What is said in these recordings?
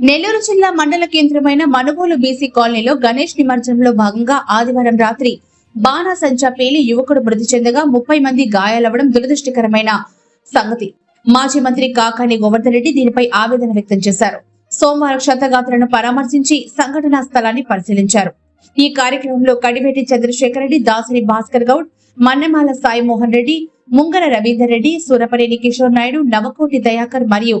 నెల్లూరు జిల్లా మండల కేంద్రమైన మనుగోలు బీసీ కాలనీలో గణేష్ నిమజ్జనంలో భాగంగా ఆదివారం రాత్రి బాణాసంచా పేలి యువకుడు మృతి చెందగా ముప్పై మంది గాయాలవ్వడం దురదృష్టకరమైన సంగతి. మాజీ మంత్రి కాకాని గోవర్ధన్ రెడ్డి దీనిపై ఆవేదన వ్యక్తం చేశారు. సోమవారం క్షతగాత్రులను పరామర్శించి సంఘటనా స్థలాన్ని పరిశీలించారు. ఈ కార్యక్రమంలో కడివేటి చంద్రశేఖర్ రెడ్డి దాసరి భాస్కర్ గౌడ్ మన్నెమాల సాయి మోహన్ రెడ్డి ముంగర రవీందర్ రెడ్డి సూరపనేని కిషోర్ నాయుడు నవకోటి దయాకర్ మరియు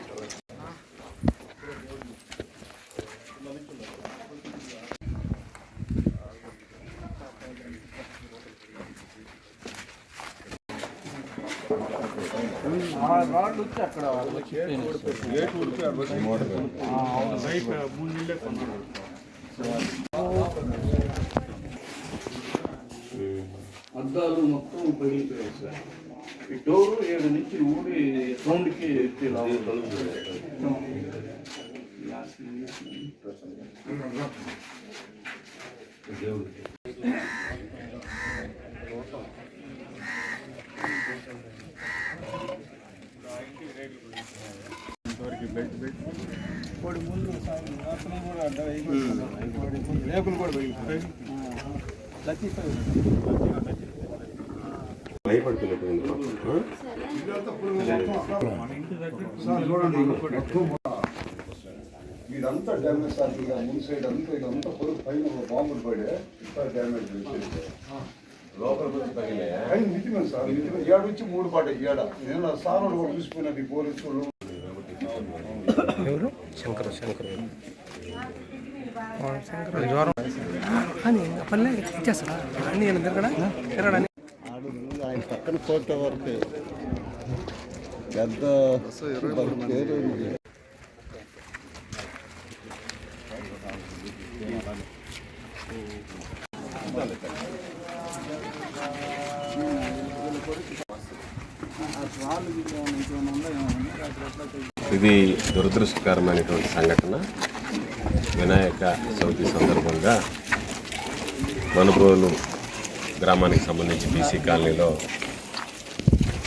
ಏನು అద్దాలు మొత్తం పగిలిపోయాయి సార్. ఈ డోరు ఏడు నుంచి ఊడి సౌండ్కి ఎత్తి ఇలా రేకులు కూడా పగిలిపోయాయి ఇదంతా డ్యామేజ్ సార్ ఇక ముందు సైడ్ అంతా ఇదంతా పైన బాంబులు పడే ఇంత డ్యామేజ్ లోపల పైన నిజమే సార్ నిజమే. ఏడు మూడు పడ్డాయి ఏడ నేను సార్ కూడా చూసిపోయినట్టు ఈ పోలీసు వాళ్ళు. ఎవరు? శంకరు శంకరు. శంకరు. జ్వరం. అని పల్లె ఇచ్చేస్తారా అన్ని నేను తిరగడా? తిరగడా? ఆయన పక్కన కోట వరకు. పెద్ద పేరు ఉంది. ఇది దురదృష్టకరమైనటువంటి సంఘటన. వినాయక చవితి సందర్భంగా మనుగోలు గ్రామానికి సంబంధించి బీసీ కాలనీలో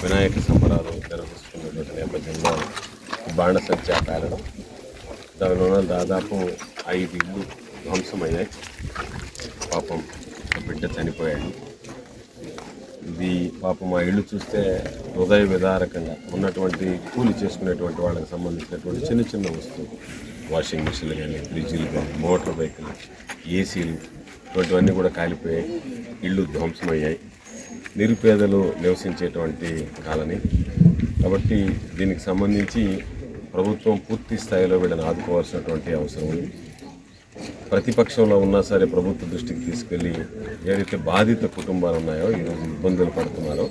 వినాయక సంబరాలు నిర్వహిస్తున్నటువంటి నేపథ్యంలో బాణ సంఖ్య పేరడం దానిలో దాదాపు ఐదు ఇళ్ళు ధ్వంసమయ్యాయి. పాపం బిడ్డ చనిపోయాడు. ఇది పాపం ఆ ఇల్లు చూస్తే హృదయ విదారకంగా ఉన్నటువంటి కూలి చేసుకునేటువంటి వాళ్ళకి సంబంధించినటువంటి చిన్న చిన్న వస్తువులు. వాషింగ్ మిషన్లు కానీ ఫ్రిడ్జ్లు కానీ మోటార్ బైకులు ఏసీలు ఇటువంటివన్నీ కూడా కాలిపోయాయి ఇళ్ళు ధ్వంసమయ్యాయి. నిరుపేదలు నివసించేటువంటి కాలనీ. కాబట్టి దీనికి సంబంధించి ప్రభుత్వం పూర్తి స్థాయిలో వీళ్ళని ఆదుకోవాల్సినటువంటి అవసరం ఉంది. ప్రతిపక్షంలో ఉన్నా సరే ప్రభుత్వ దృష్టికి తీసుకెళ్ళి ఏదైతే బాధిత కుటుంబాలు ఉన్నాయో ఈరోజు ఇబ్బందులు పడుతున్నారో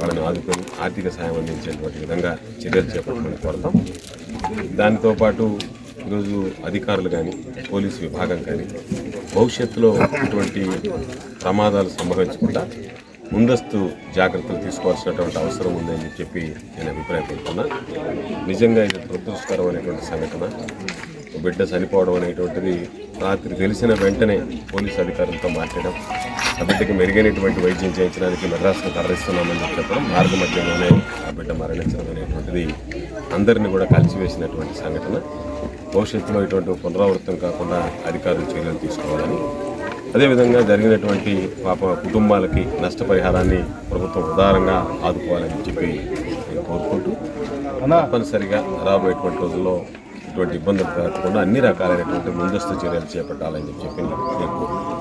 వాళ్ళని ఆదుకొని ఆర్థిక సాయం అందించేటువంటి విధంగా చర్యలు చేపట్టమని కోరతాం. దానితో పాటు ఈరోజు అధికారులు కానీ పోలీసు విభాగం కానీ భవిష్యత్తులో ఇటువంటి ప్రమాదాలు సంభవించకుండా ముందస్తు జాగ్రత్తలు తీసుకోవాల్సినటువంటి అవసరం ఉందని చెప్పి నేను అభిప్రాయపడుతున్నా నిజంగా ఇది దురదృష్టకరమైనటువంటి సంఘటన. బిడ్డ చనిపోవడం అనేటువంటిది రాత్రి తెలిసిన వెంటనే పోలీసు అధికారులతో మాట్లాడడం ఆ బిడ్డకి మెరుగైనటువంటి వైద్యం చేయించడానికి మెడ్రాస్ను తరలిస్తున్నామని చెప్పడం మార్గ మధ్యలోనే ఆ బిడ్డ మరణించడం అనేటువంటిది అందరినీ కూడా కలిసివేసినటువంటి సంఘటన. భవిష్యత్తులో ఇటువంటి పునరావృతం కాకుండా అధికారులు చర్యలు తీసుకోవాలని అదేవిధంగా జరిగినటువంటి పాప కుటుంబాలకి నష్టపరిహారాన్ని ప్రభుత్వం ఉదారంగా ఆదుకోవాలని చెప్పి నేను కోరుకుంటూ తప్పనిసరిగా రాబోయేటువంటి రోజుల్లో ఎటువంటి ఇబ్బందులు కలగకుండా అన్ని రకాలైనటువంటి ముందస్తు చర్యలు చేపట్టాలని చెప్పి నేను